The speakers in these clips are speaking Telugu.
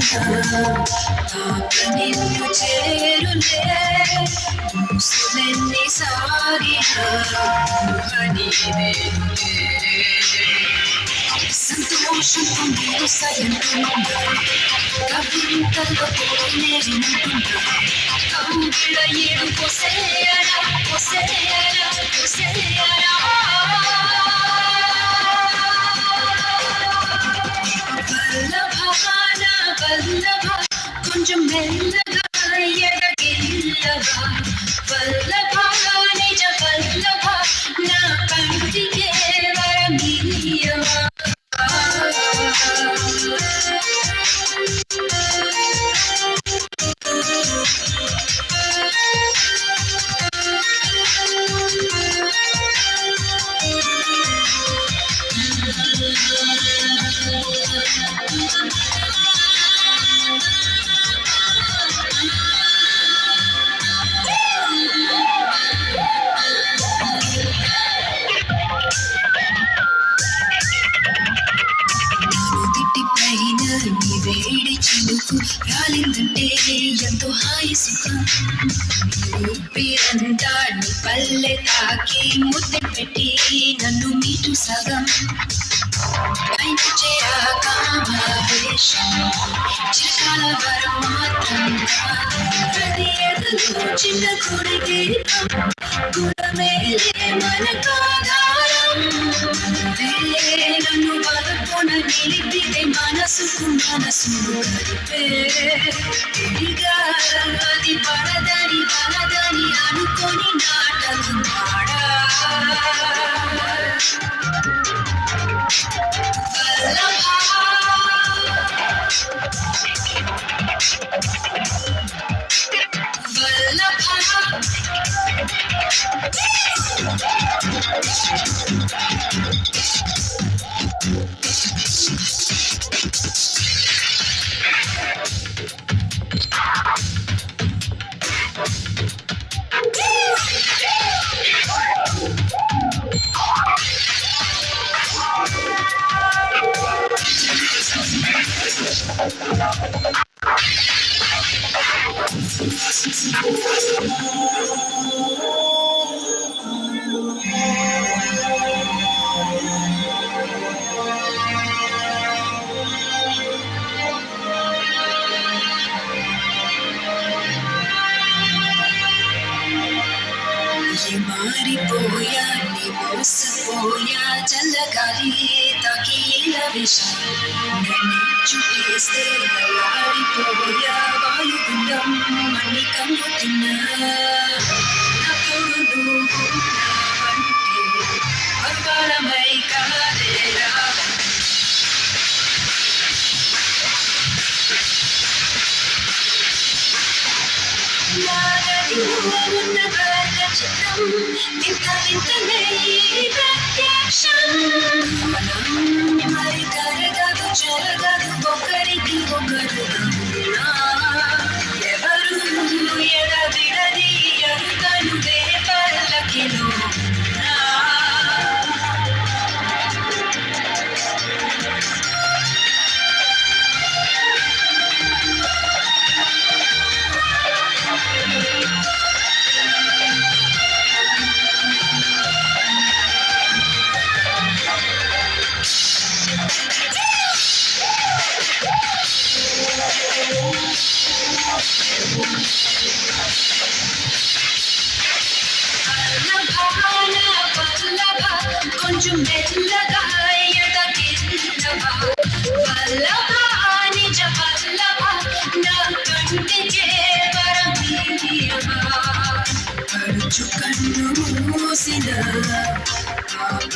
మూసిన పాప నిన్ను చేరులే మూసులెన్ని సాగిన నీవే సంతోషంతో నేను సయంతున్నా కవింతల్లో పోయినే వింటున్నా కౌగిళ్ళ ఏడు కొసేయరా కొసేయరా కొసేయరా மகானா வல்லவா? கொஞ்சம் மெல்லவா எதகில்லவா வல்லவா நிஜ வல்லவா? நான் கண்டிக்கே చినుకు రాలిందంటే ఎంతో హాయి సుఖం? ఊపిరంతా నీ పల్లె తాకి ముద్దె పెట్టి నన్ను మీటు సగం. చిరకాల వరం మాత్రం ప్రతి ఎదురు చిన్న కొడుకే దీపం గుణమేలే మనకాధారం వేలను వదకొన నిలిపితే మనసుకు మనసు కలిపే. అది పడదని వలదని అనుకొని నాటకం పాడా. మారిపోయా నీ మోసపోయా చల్లగాలి I need you. to stay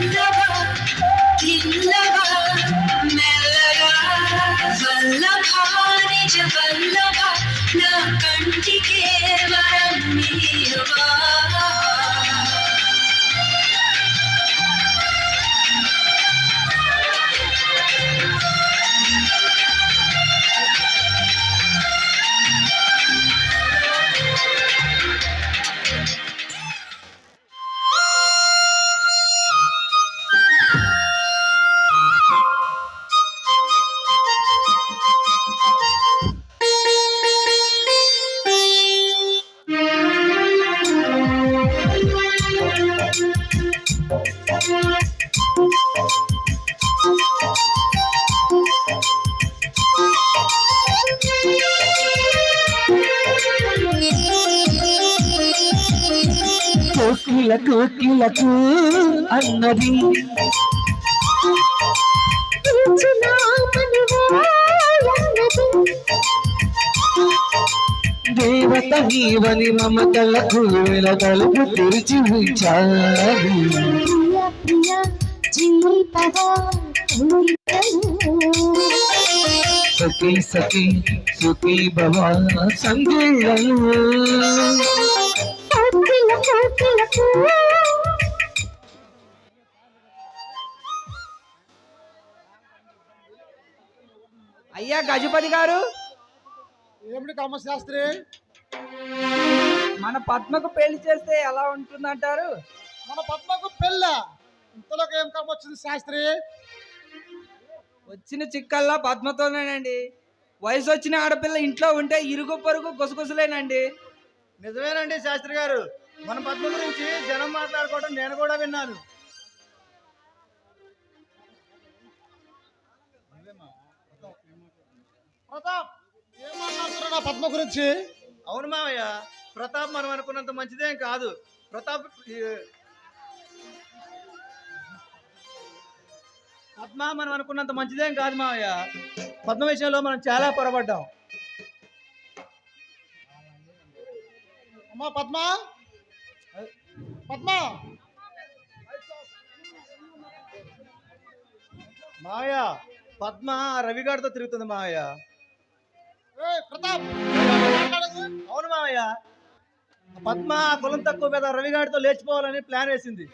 Yeah. కిలకు కిలకు అన్నది. దేవత నీవని మమతలకు వెల తలుపు తెరిచి ఉంచాలి. సఖీ సఖీ సుఖీ భవ సంగీలను అయ్యా గజపతి గారు. ఏమిటి కామశాస్త్రి మన పద్మకు పెళ్ళి చేస్తే ఎలా ఉంటుందంటారు? మన పద్మకు పెళ్ళ? ఇంతలోకి ఏం కర్మ వచ్చింది శాస్త్రి? వచ్చిన చిక్కల్లా పద్మతోనేనండి. వయసు వచ్చిన ఆడపిల్ల ఇంట్లో ఉంటే ఇరుగు పొరుగు గుసగుసలేనండి. నిజమేనండి శాస్త్రి గారు. మన పద్మ గురించి జనం మాట్లాడుకోవడం నేను కూడా విన్నాను. ప్రతాప్! ఏం మాట్లాడుతున్నా నా పద్మ గురించి? అవును మావయ్య ప్రతాప్ మనం అనుకున్నంత మంచిదేం కాదు. ప్రతాప్ పద్మ మనం అనుకున్నంత మంచిదేం కాదు మావయ్య. పద్మ విషయంలో మనం చాలా పొరపడ్డాం అమ్మా పద్మ! పద్మ. మావయ్య పద్మ రవిగాడితో తిరుగుతుంది మావయ్య. ఏయ్, ప్రతాప్? అవును మావయ్య. పద్మ కులం తక్కువ మీద రవిగాడితో లేచిపోవాలని ప్లాన్ వేసింది.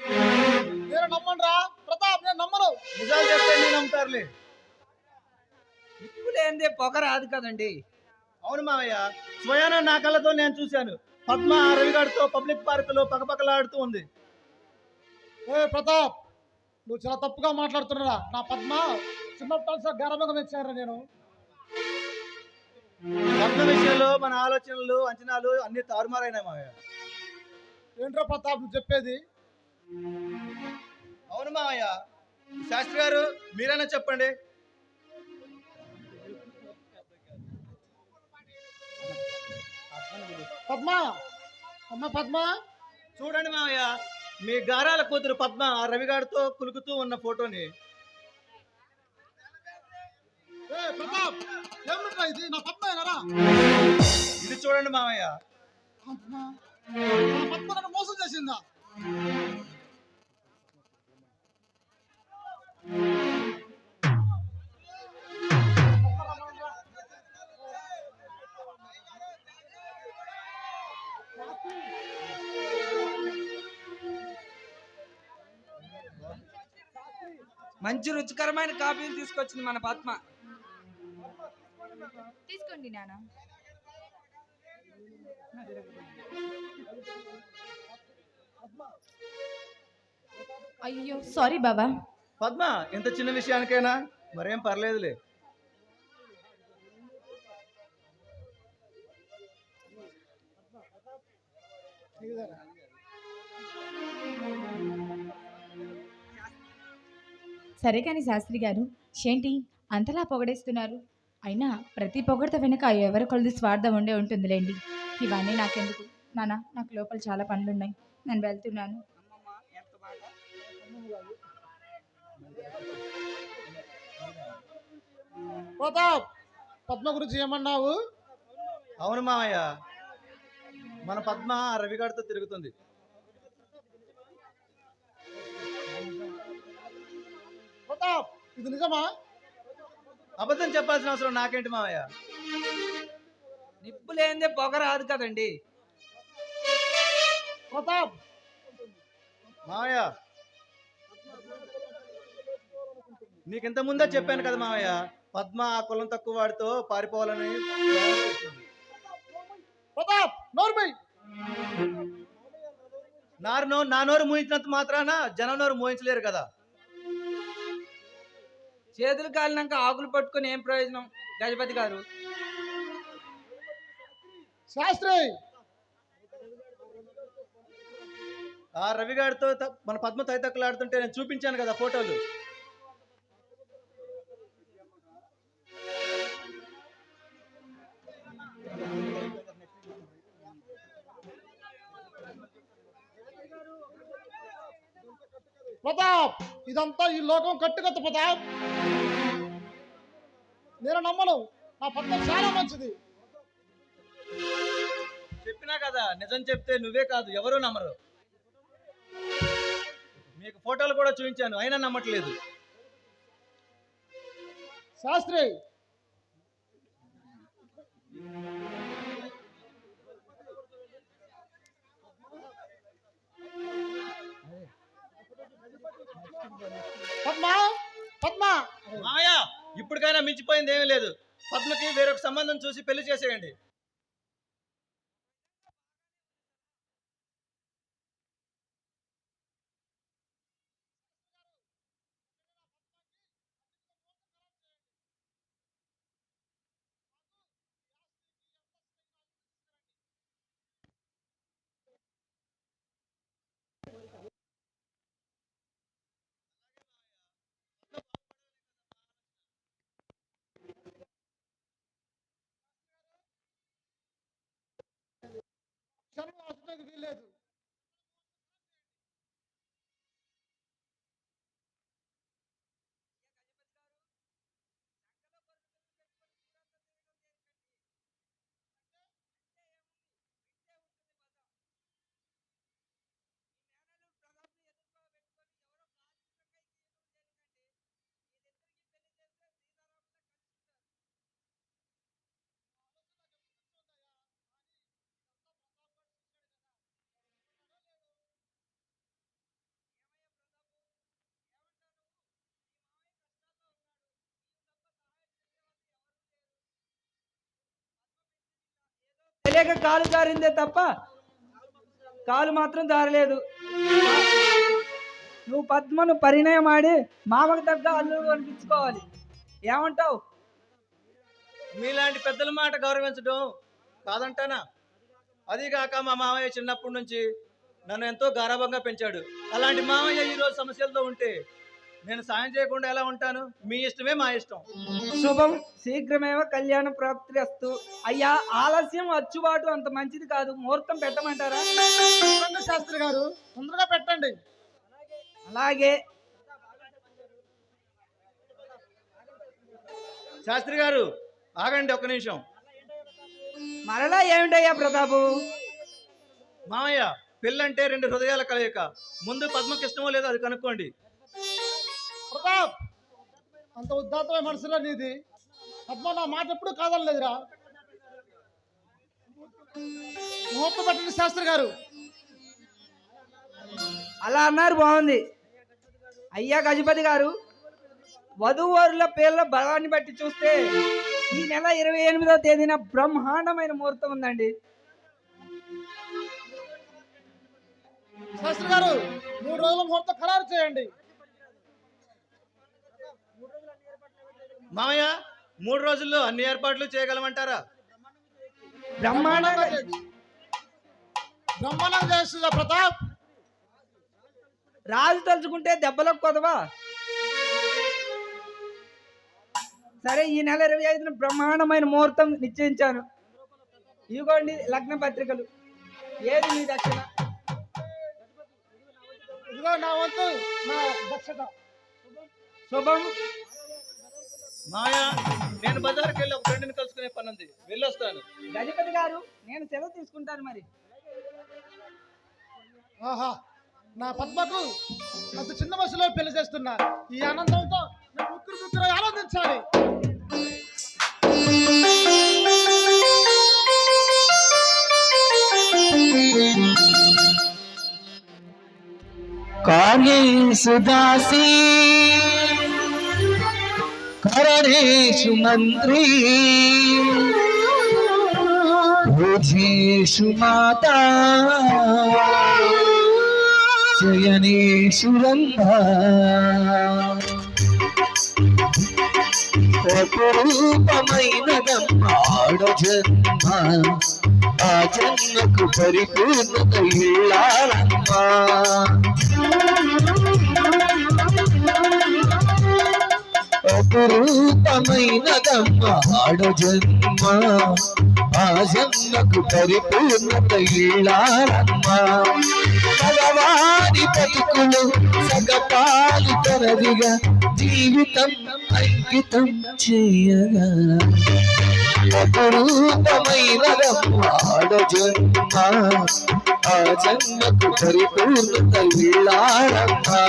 నేను నమ్మండిరా ప్రతాప్ నేను నమ్మను. నిజాలు చెప్తే నేను నమ్ముతారులే. ఇప్పుడు ఏంది పొగ రాదు కదండి. అవును మావయ్య. స్వయాన నా కళ్ళతో నేను చూశాను. పద్మ రవిగాడితో పబ్లిక్ పార్కులో పక్కపక్కలాడుతూ ఉంది. ఏ ప్రతాప్ నువ్వు చాలా తప్పుగా మాట్లాడుతున్నారా నా పద్మ చిన్నప్పటి గర్వంగా పెంచారా నేను? పద్మ విషయంలో మన ఆలోచనలు అంచనాలు అన్ని తారుమారైనాయి మావయ్య. ఏంట్రా ప్రతాప్ నువ్వు చెప్పేది? అవును మావయ్య. శాస్త్రి గారు మీరైనా చెప్పండి. పద్మ? అమ్మ పద్మ? చూడండి మావయ్య మీ గారాల కూతురు పద్మ ఆ రవిగాడితో కులుకుతూ ఉన్న ఫోటోని. ఇది? నా ఇది చూడండి మావయ్య. పద్మ నన్ను మోసం చేసిందా? మంచి రుచికరమైన కాఫీలు తీసుకొచ్చింది మన పద్మ. తీసుకోండి నాన్న. అయ్యో సారీ బాబా. పద్మ ఇంత చిన్న విషయానికైనా మరేం పర్లేదులే. సరే కానీ శాస్త్రి గారు ఏంటి? అంతలా పొగడేస్తున్నారు. అయినా ప్రతి పొగడత వెనుక ఎవరి కొలది స్వార్థం ఉండే ఉంటుందిలేండి. ఇవన్నీ నాకెందుకు? నాన్న నాకు లోపల చాలా పనులున్నాయి. నేను వెళ్తున్నాను. ప్రతాప్ పద్మ గురించి ఏమన్నావు? అవును మామయ్య మన పద్మ రవిగాడితో తిరుగుతుంది. ప్రతాప్ ఇది నిజమా? అబద్ధం చెప్పాల్సిన అవసరం నాకేంటి మామయ్య నిప్పు లేనిదే పొగ రాదు కదండి. ప్రతాప్ మామయ్య నీకు ఇంత ముందే చెప్పాను కదా మామయ్య పద్మ ఆ కులం తక్కువ వాడితో పారిపోవాలని. ప్రతాప్ నోర్మై నారు నో నా నోరు మూయించినంత మాత్రాన జనం నోరు మూయించలేరు కదా. చేతులు కాలినాక ఆకులు పట్టుకొని ఏం ప్రయోజనం? గజపతి గారు. శాస్త్రి! ఆ రవిగాడితో త- మన పద్మ తైతక్కలాడుతుంటే నేను చూపించాను కదా ఫోటోలు. ప్రతాప్! ఇదంతా ఈ లోకం కట్టుకత్త ప్రతాప్! నేను నమ్మను. నా పత్రం చాలా మంచిది. చెప్పినా కదా నిజం చెప్తే నువ్వే కాదు ఎవరు నమ్మరు. మీకు ఫోటోలు కూడా చూపించాను అయినా నమ్మట్లేదు. శాస్త్రి! పద్మ పద్మ. మాయా ఇప్పటికైనా మించిపోయింది ఏమీ లేదు. పద్మకి వేరొక సంబంధం చూసి పెళ్ళి చేసేయండి. క్షణం ఆశించడానికి వీల్లేదు. తెలియక కాలు జారిందే తప్ప కాలు మాత్రం జారలేదు. నువ్వు పద్మను పరిణయం ఆడి మామకు తగ్గ అల్లుడు అనిపించుకోవాలి. ఏమంటావు? మీలాంటి పెద్దల మాట గౌరవించడం కాదంటానా? అదిగాక మా మామయ్య చిన్నప్పటి నుంచి నన్ను ఎంతో గారాభంగా పెంచాడు. అలాంటి మామయ్య ఈరోజు సమస్యలతో ఉంటే నేను సాయం చేయకుండా ఎలా ఉంటాను? మీ ఇష్టమే మా ఇష్టం. శుభం. శీఘ్రమేవ కళ్యాణ ప్రాప్తి అస్తు అయ్యా ఆలస్యం అచ్చుబాటు అంత మంచిది కాదు. ముహూర్తం పెట్టమంటారా? శాస్త్రి గారు. తొందరగా పెట్టండి. అలాగే. శాస్త్రి గారు ఆగండి ఒక్క నిమిషం. మరలా ఏమిటయ్యా ప్రతాపు? మామయ్య పెళ్ళంటే రెండు హృదయాల కలయిక. ముందు పద్మకి ఇష్టమో లేదో అది కనుక్కోండి. ప్రతాప్ అంత ఉద్దాతమైన మనసులో నీది. పద్మ నా మాట ఎప్పుడు కాదనలేదురా. ముహూర్తం పెట్టండి శాస్త్రి గారు. అలా అన్నారు బాగుంది. అయ్యా గజపతి గారు వధూవరుల పేర్ల బలాన్ని బట్టి చూస్తే ఈ నెల ఇరవై ఎనిమిదవ తేదీన బ్రహ్మాండమైన ముహూర్తం ఉందండి. శాస్త్రి గారు మూడు రోజుల ముహూర్తం ఖరారు చేయండి. మామయ్య మూడు రోజుల్లో అన్ని ఏర్పాట్లు చేయగలమంటారా? బ్రహ్మాండంగా బ్రహ్మాండంగా చేస్తుందా ప్రతాప్? రాజు తలుచుకుంటే దెబ్బలకు కొదవా? సరే ఈ నెల ఇరవై ఐదున బ్రహ్మాండమైన ముహూర్తం నిశ్చయించాను. ఇదిగోండి లగ్న పత్రికలు. ఏది మీ దక్షిణ? ఇదిగో నా వంతు నా దక్షత శుభం. మామయ్య నేను బజార్కి వెళ్ళి ఒక ఫ్రెండ్ని కలుసుకునే పని ఉంది వెళ్ళొస్తాను. గజపతి సెలవు తీసుకుంటాను మరి. ఆహా నా పద్మకు అంత చిన్న వయసులో పెళ్ళి చేస్తున్నా. ఈ ఆనందంతో నేను ముగ్గురు ముగ్గురు ఆనందించాలి. కార్యేషు దాసి కరణేషు మంత్రి భోజేషు మాతా శయనేషు రంభా అపురూపమైనదమ్మ ఆడ ఆ జన్మకు పరిపూర్ణత ఇల్లాలమ్మా అపురూపమైనదమ్మ ఆడ జన్మ. ఆ జన్మకు పరిపూర్ణత ఇళ్ళారమ్మ భగవాని బతుకులు సగపాలు తనదిగా జీవితం అంకితం చేయగా. అపురూపమైనదమ్మ ఆడ జన్మ. ఆ జన్మకు పరిపూర్ణత ఇల్లాలమ్మా.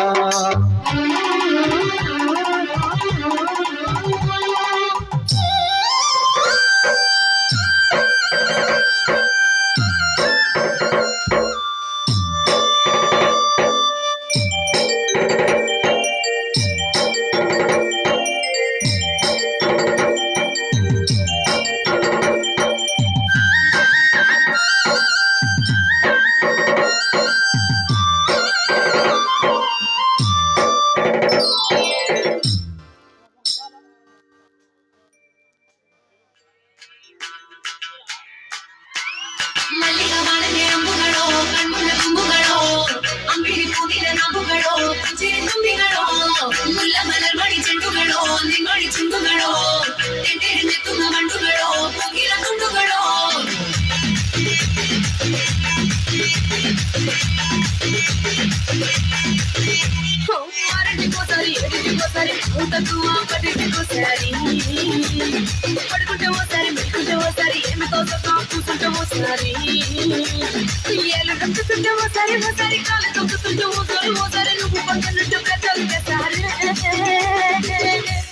ఏళ్ళు తప్పుతుంటే ఓసారి ఓసారి కాలు తప్పుతుంటే ఓసారి ఓసారి నువ్వు పక్కనుంటే ప్రజలు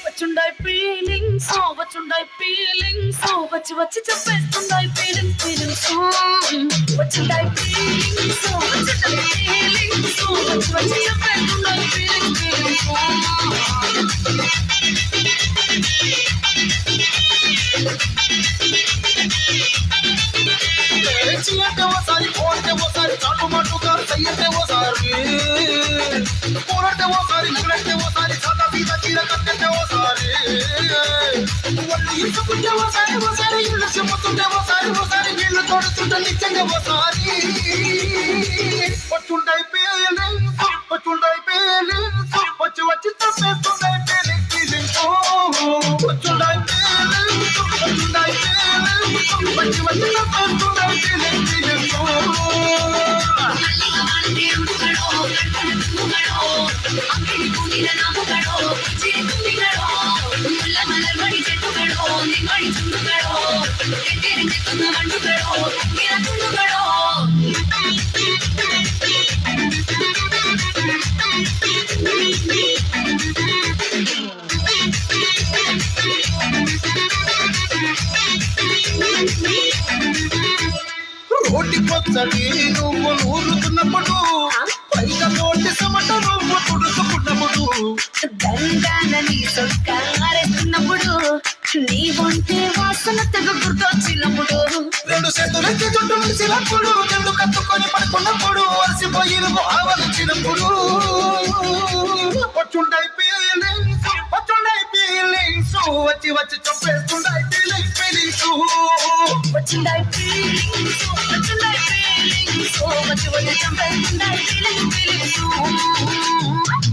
వచ్చుండాయి ఫీలింగ్స్ వచ్చుండాయి ఫీలింగ్స్ వచ్చి వచ్చి చెప్పేస్తుండాయి ఫీలింగ్స్ ఫీలింగ్స్ వచ్చుండాయి ఫీలింగ్స్ వచ్చుండాయి ఫీలింగ్స్ వచ్చి వచ్చి చెప్పేస్తుండాయి ఫీలింగ్స్ ఫీలింగ్స్ ఓసారి చాటు చెయ్యంటే ఓసారి. పూలంటే ఓసారి నగలంటే ఓసారి సాదా సీదా చీర కట్టంటే ఓసారి. వాళ్ళు ఓసారి ఓసారి ఇల్లు చెమ్ముతుంటే ఓసారి ఓసారి తోడుతుంటే నిత్యంగా ఓసారి. వచ్చి వచ్చి వచ్చి వచ్చి அக்கடி பூதில நாமுகளோ சிறு தும்பிகளோ முல்ல மலர் மணி செட்டுகளோ நெம்மணி துண்டுகளோ எட்டெறிஞ்செத்துന്ന வண்டுகளோ நிற துண்டுகளோ రోటి పచ్చడి నువ్వు నూరుతున్నప్పుడు రెండు చేతులెత్తి చుట్టూ విడిచినప్పుడు రెండు కత్తుకొని పడుకున్నప్పుడు అలసిపోయి నువ్వు ఆవలించినప్పుడు. వచ్చుంటాయి ఫీలింగ్స్ వచ్చుంటాయి ఫీలింగ్స్ వచ్చి వచ్చి చంపేస్తుంటాయి ఫీలింగ్ ఫీలింగ్స్ వచ్చిందాయి ఫీలింగ్స్ వచ్చిందాయి ఫీలింగ్స్ వచ్చి వచ్చి చంపేస్తుందాయి ఫీలింగ్ ఫీలింగ్స్